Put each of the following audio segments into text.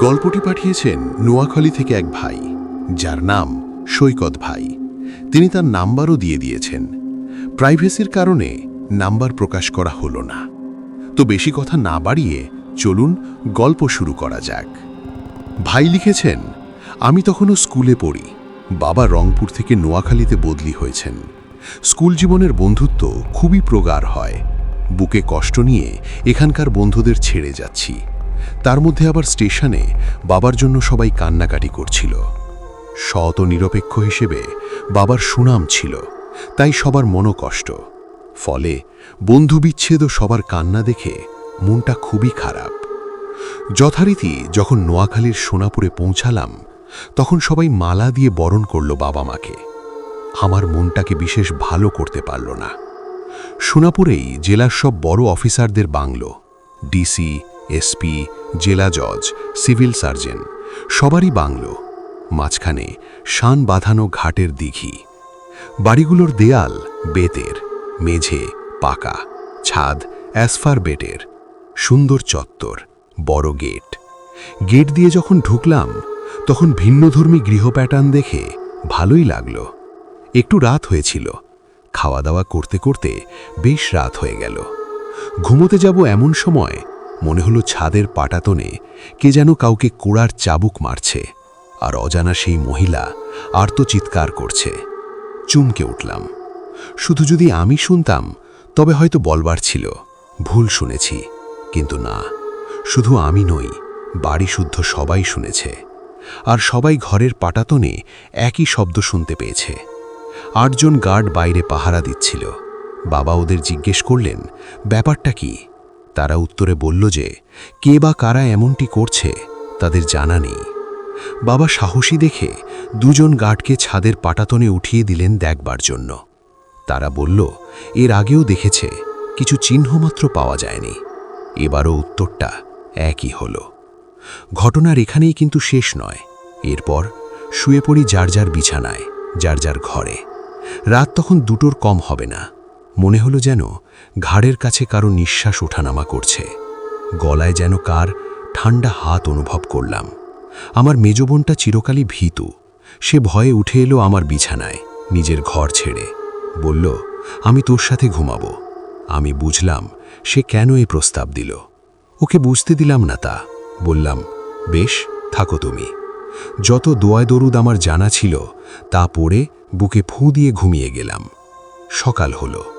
গল্পটি পাঠিয়েছেন নোয়াখালী থেকে এক ভাই, যার নাম সৈকত ভাই। তিনি তার নাম্বারও দিয়ে দিয়েছেন। প্রাইভেসির কারণে নাম্বার প্রকাশ করা হলো না। তো বেশি কথা না বাড়িয়ে চলুন গল্প শুরু করা যাক। ভাই লিখেছেন, আমি তখনও স্কুলে পড়ি। বাবা রংপুর থেকে নোয়াখালীতে বদলি হয়েছেন। স্কুল জীবনের বন্ধুত্ব খুবই প্রগাঢ় হয়। বুকে কষ্ট নিয়ে এখানকার বন্ধুদের ছেড়ে যাচ্ছি। তার মধ্যে আবার স্টেশনে বাবার জন্য সবাই কান্নাকাটি করছিল। সৎ ও নিরপেক্ষ হিসেবে বাবার সুনাম ছিল, তাই সবার মনোকষ্ট ফলে বন্ধু বিচ্ছেদ ও সবার কান্না দেখে মনটা খুবই খারাপ। যথারীতি যখন নোয়াখালীর সোনাপুরে পৌঁছালাম, তখন সবাই মালা দিয়ে বরণ করল বাবা মাকে। আমার মনটাকে বিশেষ ভালো করতে পারল না। সোনাপুরেই জেলার সব বড় অফিসারদের বাংলো, ডিসি এসপি জেলা জজ, সিভিল সার্জন, সবারই বাংলো, মাঝখানে শান বাঁধানো ঘাটের দিঘি। বাড়িগুলোর দেয়াল বেতের, মেঝে পাকা, ছাদ অ্যাসফার বেটের, সুন্দর চত্বর, বড় গেট। গেট দিয়ে যখন ঢুকলাম, তখন ভিন্নধর্মী গৃহ প্যাটার্ন দেখে ভালোই লাগল। একটু রাত হয়েছিল, খাওয়া দাওয়া করতে করতে বেশ রাত হয়ে গেল। ঘুমোতে যাব এমন সময় মনে হলো ছাদের পাটাতনে কে যেন কাউকে কোড়ার চাবুক মারছে, আর অজানা সেই মহিলা আর্তচিৎকার করছে। চুমকে উঠলাম। শুধু যদি আমি শুনতাম, তবে হয়তো বলবার ছিল, ভুল শুনেছি, কিন্তু না, শুধু আমি নই, বাড়ি শুদ্ধ সবাই শুনেছে, আর সবাই ঘরের পাটাতনে একই শব্দ শুনতে পেয়েছে। আটজন গার্ড বাইরে পাহারা দিচ্ছিল। বাবা ওদের জিজ্ঞেস করলেন, ব্যাপারটা কি? তারা উত্তরে বলল যে, কে বা কারা এমনটি করছে, তাদের জানা নেই। বাবা সাহসী দেখে দুজন গার্ডকে ছাদের পাটাতনে উঠিয়ে দিলেন দেখবার জন্য। তারা বলল, এর আগেও দেখেছে, কিছু চিহ্নমাত্র পাওয়া যায়নি। এবারও উত্তরটা একই হল। ঘটনার এখানেই কিন্তু শেষ নয়। এরপর শুয়ে পড়ি যার যার বিছানায়, যার যার ঘরে। রাত তখন দুটোর কম হবে না। মনে হলো যেন ঘাড়ের কাছে কারও নিঃশ্বাস ওঠানামা করছে। গলায় যেন কার ঠান্ডা হাত অনুভব করলাম। আমার মেজবোনটা চিরকালই ভীতু। সে ভয়ে উঠে এলো আমার বিছানায়, নিজের ঘর ছেড়ে। বলল, আমি তোর সাথে ঘুমাবো। আমি বুঝলাম, সে কেন এই প্রস্তাব দিল। ওকে বুঝতে দিলাম না তা। বললাম, বেশ, থাকো তুমি। যত দোয়ায় দরুদ আমার জানা ছিল, তা পড়ে বুকে ফু দিয়ে ঘুমিয়ে গেলাম। সকাল হলো।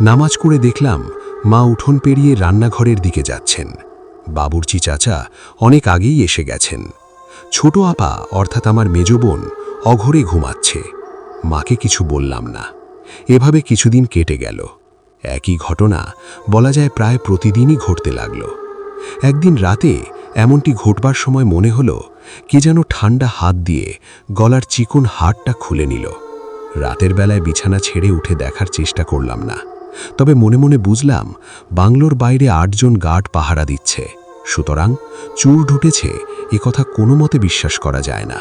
নামাজ করে দেখলাম মা উঠোন পেরিয়ে রান্নাঘরের দিকে যাচ্ছেন। বাবুর্চি চাচা অনেক আগেই এসে গেছেন। ছোট আপা, অর্থাৎ আমার মেজ বোন, অঘরে ঘুমাচ্ছে। মাকে কিছু বললাম না। এভাবে কিছুদিন কেটে গেল। একই ঘটনা বলা যায় প্রায় প্রতিদিনই ঘটতে লাগল। একদিন রাতে এমনটি ঘটবার সময় মনে হলো, কে যেন ঠান্ডা হাত দিয়ে গলার চিকন হাড়টা খুলে নিল। রাতের বেলায় বিছানা ছেড়ে উঠে দেখার চেষ্টা করলাম না। তবে মনে মনে বুঝলাম, বাংলোর বাইরে আটজন গার্ড পাহারা দিচ্ছে। সুতরাং চুর ঢুটেছে কথা কোনো মতে বিশ্বাস করা যায় না।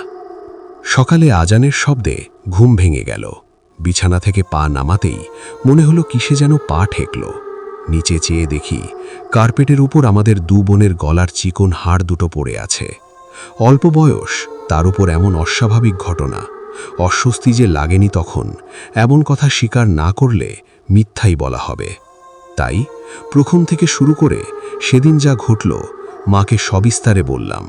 সকালে আজানের শব্দে ঘুম ভেঙে গেল। বিছানা থেকে পা নামাতেই মনে হলো কিসে যেন পা ঠেকল। নিচে চেয়ে দেখি, কার্পেটের উপর আমাদের দু বোনের গলার চিকন হাড় দুটো পড়ে আছে। অল্প বয়স, তার উপর এমন অস্বাভাবিক ঘটনা। অস্বস্তি যে লাগেনি তখন, এমন কথা স্বীকার না করলে মিথ্যাই বলা হবে। তাই প্রথম থেকে শুরু করে সেদিন যা ঘটল, মাকে সবিস্তারে বললাম,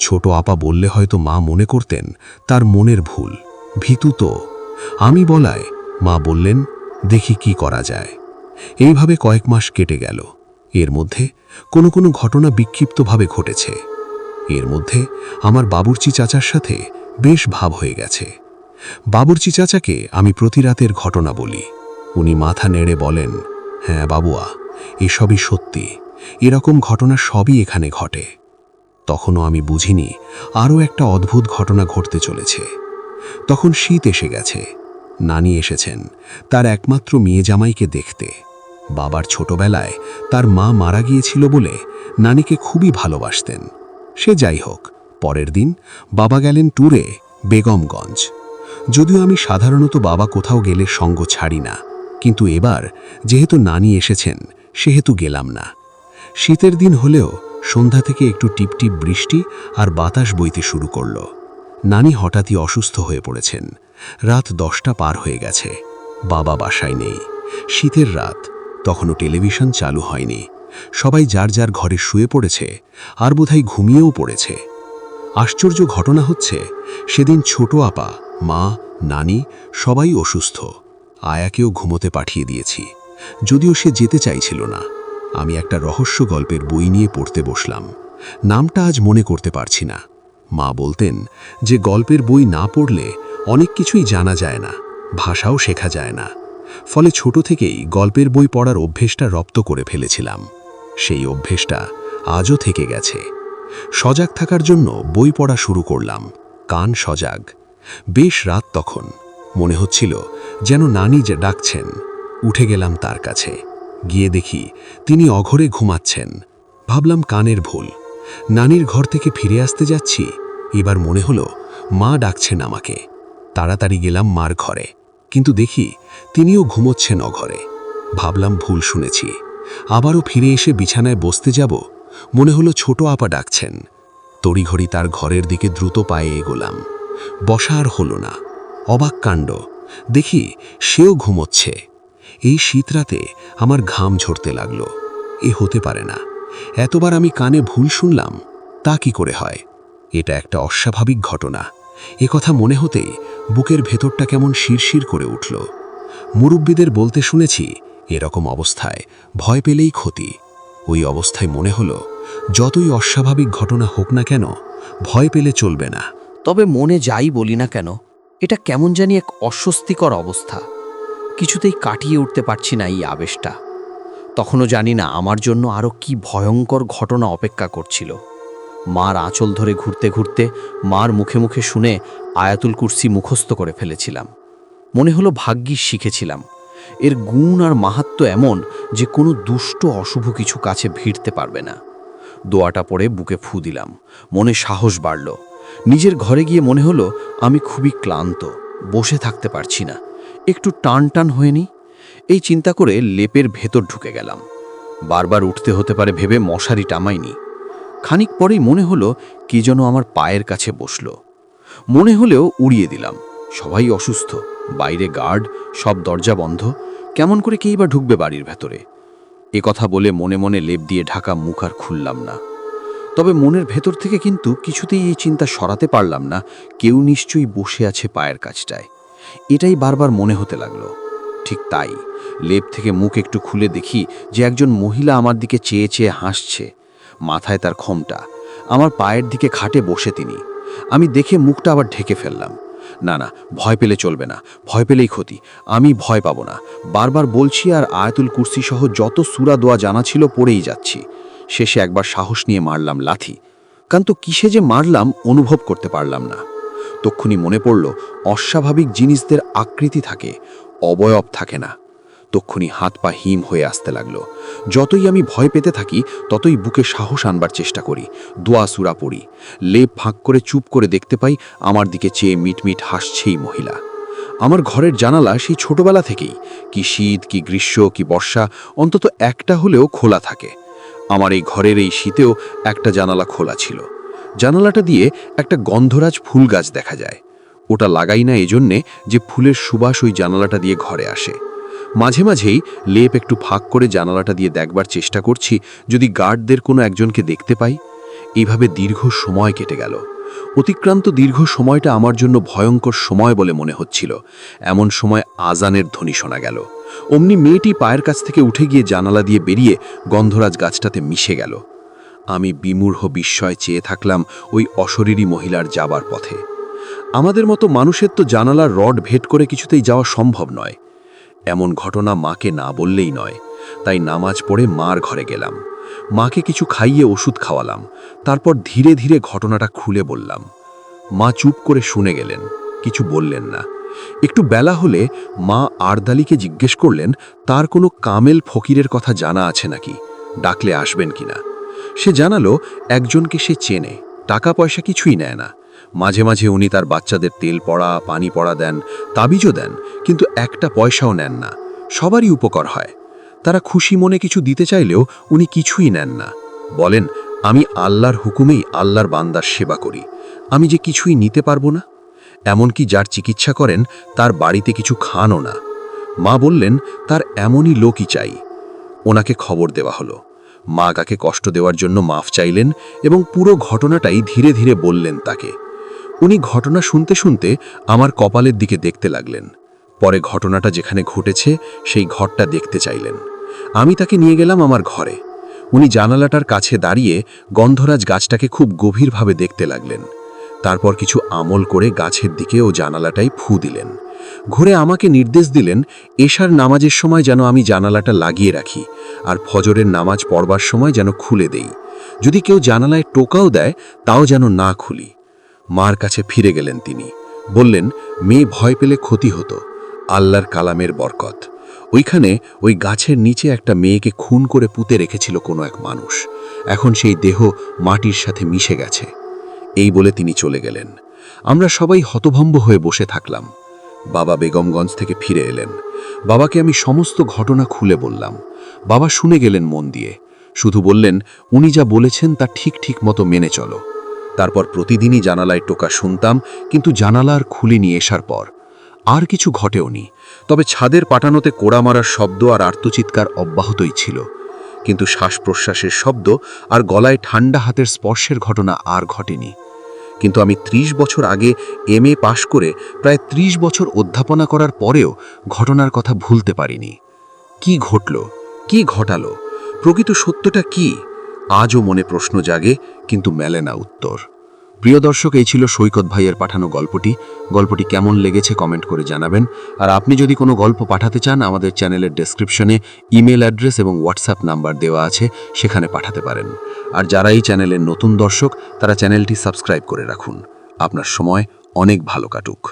ছোট আপা বললে হয়তো মা মনে করতেন তার মনের ভুল, ভীতু তো। আমি বলায় মা বললেন, দেখি কি করা যায়। এইভাবে কয়েক মাস কেটে গেল। এর মধ্যে কোনো কোনো ঘটনা বিক্ষিপ্তভাবে ঘটেছে। এর মধ্যে আমার বাবুর্চি চাচার সাথে বেশ ভাব হয়ে গেছে। বাবুর্চি চাচাকে আমি প্রতি রাতের ঘটনা বলি। উনি মাথা নেড়ে বলেন হ্যাঁ বাবুয়া, এসবই সত্যি। এরকম ঘটনা সবই এখানে ঘটে। তখনও আমি বুঝিনি আরও একটা অদ্ভুত ঘটনা ঘটতে চলেছে। তখন শীত এসে গেছে। নানি এসেছেন, তার একমাত্র মেয়ে জামাইকে দেখতে। বাবার ছোটবেলায় তার মা মারা গিয়েছিল বলে নানিকে খুবই ভালোবাসতেন। সে যাই হোক পরের দিন বাবা গেলেন ট্যুরে বেগমগঞ্জ। যদিও আমি সাধারণত বাবা কোথাও গেলে সঙ্গ ছাড়ি না, কিন্তু এবার যেহেতু নানি এসেছেন, সেহেতু গেলাম না। শীতের দিন হলেও সন্ধ্যা থেকে একটু টিপটিপ বৃষ্টি আর বাতাস বইতে শুরু করল। নানি হঠাৎই অসুস্থ হয়ে পড়েছেন। রাত দশটা পার হয়ে গেছে। বাবা বাসায় নেই। শীতের রাত। তখনও টেলিভিশন চালু হয়নি। সবাই যার যার ঘরে শুয়ে পড়েছে, আর বোধহয় ঘুমিয়েও পড়েছে। আশ্চর্য ঘটনা হচ্ছে, সেদিন ছোট আপা, মা, নানি সবাই অসুস্থ। আয়াকেও ঘুমোতে পাঠিয়ে দিয়েছি। যদিও সে যেতে চাইছিল না। আমি একটা রহস্য গল্পের বই নিয়ে পড়তে বসলাম। নামটা আজ মনে করতে পারছি না। মা বলতেন যে গল্পের বই না পড়লে অনেক কিছুই জানা যায় না, ভাষাও শেখা যায় না। ফলে ছোট থেকেই গল্পের বই পড়ার অভ্যেসটা রপ্ত করে ফেলেছিলাম। সেই অভ্যেসটা আজও থেকে গেছে। সজাগ থাকার জন্য বই পড়া শুরু করলাম, কান সজাগ। বেশ রাত তখন। মনে হচ্ছিল যেন নানি যে ডাকছেন, উঠে গেলাম তার কাছে। গিয়ে দেখি তিনি অঘরে ঘুমাচ্ছেন। ভাবলাম কানের ভুল। নানির ঘর থেকে ফিরে আসতে যাচ্ছি, এবার মনে হলো মা ডাকছেন আমাকে। তাড়াতাড়ি গেলাম মার ঘরে। কিন্তু দেখি তিনিও ঘুমোচ্ছেন অঘরে। ভাবলাম ভুল শুনেছি। আবারও ফিরে এসে বিছানায় বসতে যাব মনে হলো ছোট আপা ডাকছেন। তড়িঘড়ি তার ঘরের দিকে দ্রুত পায়ে এগোলাম। বসা আর হলো না। অবাক কাণ্ড। দেখি সেও ঘুমোচ্ছে। এই শীতরাতে আমার ঘাম ঝরতে লাগল। এ হতে পারে না। এতবার আমি কানে ভুল শুনলাম, তা কি করে হয়? এটা একটা অস্বাভাবিক ঘটনা। এ কথা মনে হতেই বুকের ভেতরটা কেমন শিরশির করে উঠল। মুরব্বীদের বলতে শুনেছি, এরকম অবস্থায় ভয় পেলেই ক্ষতি। ওই অবস্থায় মনে হলো, যতই অস্বাভাবিক ঘটনা হোক না কেন, ভয় পেলে চলবে না। তবে মনে যাই বলি না কেন, এটা কেমন জানি এক অস্বস্তিকর অবস্থা। কিছুতেই কাটিয়ে উঠতে পারছি না এই আবেশটা। তখনও জানি না আমার জন্য আরও কি ভয়ঙ্কর ঘটনা অপেক্ষা করছিল। মার আঁচল ধরে ঘুরতে ঘুরতে মার মুখে মুখে শুনে আয়াতুল কুরসি মুখস্থ করে ফেলেছিলাম। মনে হলো ভাগ্যিস শিখেছিলাম। এর গুণ আর মাহাত্ম এমন যে কোনো দুষ্ট অশুভ কিছু কাছে ভিড়তে পারবে না। দোয়াটা পড়ে বুকে ফু দিলাম। মনে সাহস বাড়ল। নিজের ঘরে গিয়ে মনে হলো, আমি খুবই ক্লান্ত, বসে থাকতে পারছি না। একটু টান টান হয়নি এই চিন্তা করে লেপের ভেতর ঢুকে গেলাম। বারবার উঠতে হতে পারে ভেবে মশারি টামাইনি। খানিক পরেই মনে হলো, কি যেন আমার পায়ের কাছে বসল। মনে হলেও উড়িয়ে দিলাম। সবাই অসুস্থ। বাইরে গার্ড, সব দরজা বন্ধ, কেমন করে কেই বা ঢুকবে বাড়ির ভেতরে? এ কথা বলে মনে মনে লেপ দিয়ে ঢাকা মুখ আর খুললাম না। তবে মনের ভেতর থেকে কিন্তু কিছুতেই এই চিন্তা সরাতে পারলাম না, কেউ নিশ্চয়ই বসে আছে পায়ের কাছটায় এটাই বারবার মনে হতে লাগল। ঠিক তাই, লেপ থেকে মুখ একটু খুলে দেখি যে একজন মহিলা আমার দিকে চেয়ে চেয়ে হাসছে। মাথায় তার খমটা আমার পায়ের দিকে খাটে বসে তিনি। আমি দেখে মুখটা আবার ঢেকে ফেললাম। না না, ভয় পেলে চলবে না, ভয় পেলেই ক্ষতি, আমি ভয় পাবো না। বারবার বলছি আর আয়াতুল কুর্সি সহ যত সুরা দোয়া জানা ছিল পড়েই যাচ্ছি। শেষে একবার সাহস নিয়ে মারলাম লাথি। কান্ত কিসে যে মারলাম অনুভব করতে পারলাম না। তক্ষুনি মনে পড়ল, অস্বাভাবিক জিনিসদের আকৃতি থাকে, অবয়ব থাকে না। তক্ষুনি হাত পা হিম হয়ে আসতে লাগল। যতই আমি ভয় পেতে থাকি, ততই বুকে সাহস আনবার চেষ্টা করি, দোয়া সুরা পড়ি। লেপ ফাঁক করে চুপ করে দেখতে পাই, আমার দিকে চেয়ে মিটমিট হাসছেই মহিলা। আমার ঘরের জানালা সেই ছোটবেলা থেকেই, কি শীত, কি গ্রীষ্ম, কি বর্ষা, অন্তত একটা হলেও খোলা থাকে। আমার এই ঘরের এই শীতেও একটা জানালা খোলা ছিল। জানালাটা দিয়ে একটা গন্ধরাজ ফুল গাছ দেখা যায়। ওটা লাগাই না এজন্যে যে ফুলের সুবাস ওই জানালাটা দিয়ে ঘরে আসে। মাঝে মাঝেই লেপ একটু ফাঁক করে জানালাটা দিয়ে দেখবার চেষ্টা করছি, যদি গার্ডদের কোনো একজনকে দেখতে পাই। এইভাবে দীর্ঘ সময় কেটে গেল। অতিক্রান্ত দীর্ঘ সময়টা আমার জন্য ভয়ঙ্কর সময় বলে মনে হচ্ছিল। এমন সময় আজানের ধ্বনি শোনা গেল। অমনি মেয়েটি পায়ের কাছ থেকে উঠে গিয়ে জানালা দিয়ে বেরিয়ে গন্ধরাজ গাছটাতে মিশে গেল। আমি বিমূঢ় বিস্ময় চেয়ে থাকলাম ওই অশরীরী মহিলার যাবার পথে। আমাদের মতো মানুষের তো জানালার রড ভেট করে কিছুতেই যাওয়া সম্ভব নয়। এমন ঘটনা মাকে না বললেই নয়। তাই নামাজ পড়ে মার ঘরে গেলাম। মাকে কিছু খাইয়ে ওষুধ খাওয়ালাম। তারপর ধীরে ধীরে ঘটনাটা খুলে বললাম। মা চুপ করে শুনে গেলেন, কিছু বললেন না। একটু বেলা হলে মা আরদালিকে জিজ্ঞেস করলেন, তার কোনো কামেল ফকিরের কথা জানা আছে নাকি? ডাকলে আসবেন কিনা? সে জানালো, একজনকে সে চেনে, টাকা পয়সা কিছুই নেয় না। মাঝে মাঝে উনি তার বাচ্চাদের তেল পড়া, পানি পড়া দেন, তাবিজও দেন, কিন্তু একটা পয়সাও নেন না। সবারই উপকার হয়। তারা খুশি মনে কিছু দিতে চাইলেও উনি কিছুই নেন না। বলেন, আমি আল্লাহর হুকুমেই আল্লাহর বান্দার সেবা করি। আমি যে কিছুই নিতে পারব না? এমনকি যার চিকিৎসা করেন, তার বাড়িতে কিছু খানও না। মা বললেন, তার এমনই লোকই চাই। ওনাকে খবর দেওয়া হলো। মা কাকে কষ্ট দেওয়ার জন্য মাফ চাইলেন এবং পুরো ঘটনাটাই ধীরে ধীরে বললেন তাকে। উনি ঘটনা শুনতে শুনতে আমার কপালের দিকে দেখতে লাগলেন। পরে ঘটনাটা যেখানে ঘটেছে, সেই ঘরটা দেখতে চাইলেন। আমি তাকে নিয়ে গেলাম আমার ঘরে। উনি জানালাটার কাছে দাঁড়িয়ে গন্ধরাজ গাছটাকে খুব গভীরভাবে দেখতে লাগলেন। তারপর কিছু আমল করে গাছের দিকে ও জানালাটায় ফু দিলেন। ঘুরে আমাকে নির্দেশ দিলেন, এশার নামাজের সময় যেন আমি জানালাটা লাগিয়ে রাখি আর ফজরের নামাজ পড়বার সময় যেন খুলে দেই। যদি কেউ জানালায় টোকাও দেয়, তাও যেন না খুলি। মার কাছে ফিরে গেলেন তিনি। বললেন, মেয়ে ভয় পেলে ক্ষতি হতো। আল্লাহর কালামের বরকত। ওইখানে ওই গাছের নিচে একটা মেয়েকে খুন করে পুঁতে রেখেছিল কোনো এক মানুষ। এখন সেই দেহ মাটির সাথে মিশে গেছে। এই বলে তিনি চলে গেলেন। আমরা সবাই হতভম্ব হয়ে বসে থাকলাম। বাবা বেগমগঞ্জ থেকে ফিরে এলেন। বাবাকে আমি সমস্ত ঘটনা খুলে বললাম। বাবা শুনে গেলেন মন দিয়ে। শুধু বললেন, উনি যা বলেছেন তা ঠিক ঠিক মতো মেনে চলো। তারপর প্রতিদিনই জানালায় টোকা শুনতাম, কিন্তু জানালার খুলে নিয়ে আসার পর। আর কিছু ঘটেওনি, তবে ছাদের পাটানোতে কোড়া মারার শব্দ আর আর্তচিৎকার অব্যাহতই ছিল। কিন্তু শ্বাস প্রশ্বাসের শব্দ আর গলায় ঠান্ডা হাতের স্পর্শের ঘটনা আর ঘটেনি। কিন্তু আমি ৩০ বছর আগে এম এ পাশ করে প্রায় ৩০ বছর অধ্যাপনা করার পরেও ঘটনার কথা ভুলতে পারিনি। কি ঘটল? কি ঘটালো? প্রকৃত সত্যটা কি? আজও মনে প্রশ্ন জাগে, কিন্তু মেলে না উত্তর। প্রিয় দর্শক, এই ছিল সৈকত ভাইয়ের পাঠানো গল্পটি। গল্পটি কেমন লেগেছে কমেন্ট করে জানাবেন। আর আপনি যদি কোনো গল্প পাঠাতে চান, আমাদের চ্যানেলের ডেসক্রিপশনে ইমেল অ্যাড্রেস এবং হোয়াটসঅ্যাপ নাম্বার দেওয়া আছে, সেখানে পাঠাতে পারেন। আর যারা এই চ্যানেলের নতুন দর্শক, তারা চ্যানেলটি সাবস্ক্রাইব করে রাখুন। আপনার সময় অনেক ভালো কাটুক।